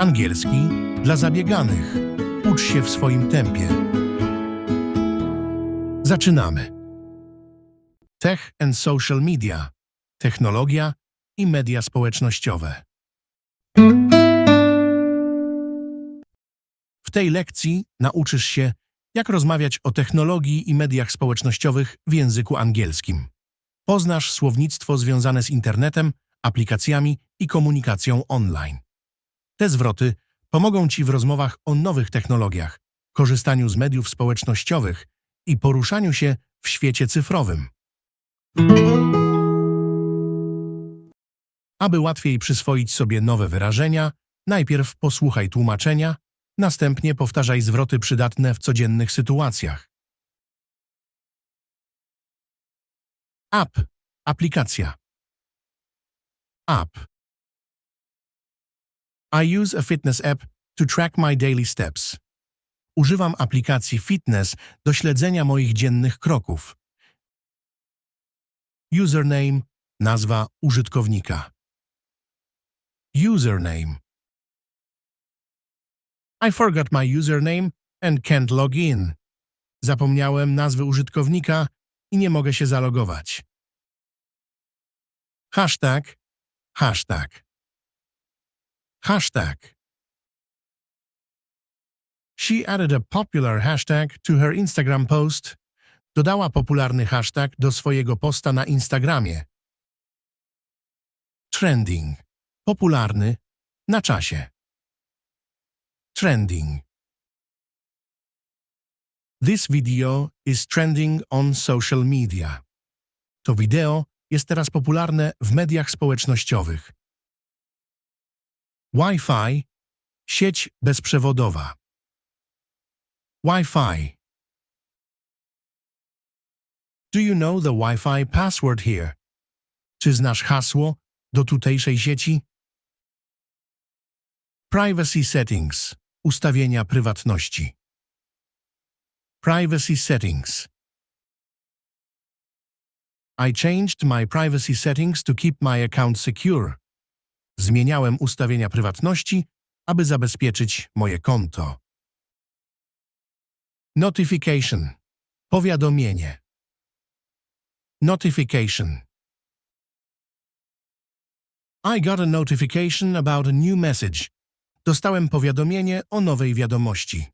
Angielski dla zabieganych. Ucz się w swoim tempie. Zaczynamy. Tech and social media. Technologia i media społecznościowe. W tej lekcji nauczysz się, jak rozmawiać o technologii i mediach społecznościowych w języku angielskim. Poznasz słownictwo związane z internetem, aplikacjami i komunikacją online. Te zwroty pomogą Ci w rozmowach o nowych technologiach, korzystaniu z mediów społecznościowych i poruszaniu się w świecie cyfrowym. Aby łatwiej przyswoić sobie nowe wyrażenia, najpierw posłuchaj tłumaczenia, następnie powtarzaj zwroty przydatne w codziennych sytuacjach. App. Aplikacja. App. I use a fitness app to track my daily steps. Używam aplikacji Fitness do śledzenia moich dziennych kroków. Username nazwa użytkownika. Username. I forgot my username and can't log in. Zapomniałem nazwy użytkownika i nie mogę się zalogować. Hashtag, hashtag. Hashtag. She added a popular hashtag to her Instagram post. Dodała popularny hashtag do swojego posta na Instagramie. Trending. Popularny. Na czasie. Trending. This video is trending on social media. To wideo jest teraz popularne w mediach społecznościowych. Wi-Fi sieć bezprzewodowa. Wi-Fi. Do you know the Wi-Fi password here? Czy znasz hasło do tutejszej sieci? Privacy settings. Ustawienia prywatności. Privacy settings. I changed my privacy settings to keep my account secure. Zmieniałem ustawienia prywatności, aby zabezpieczyć moje konto. Notification. Powiadomienie. Notification. I got a notification about a new message. Dostałem powiadomienie o nowej wiadomości.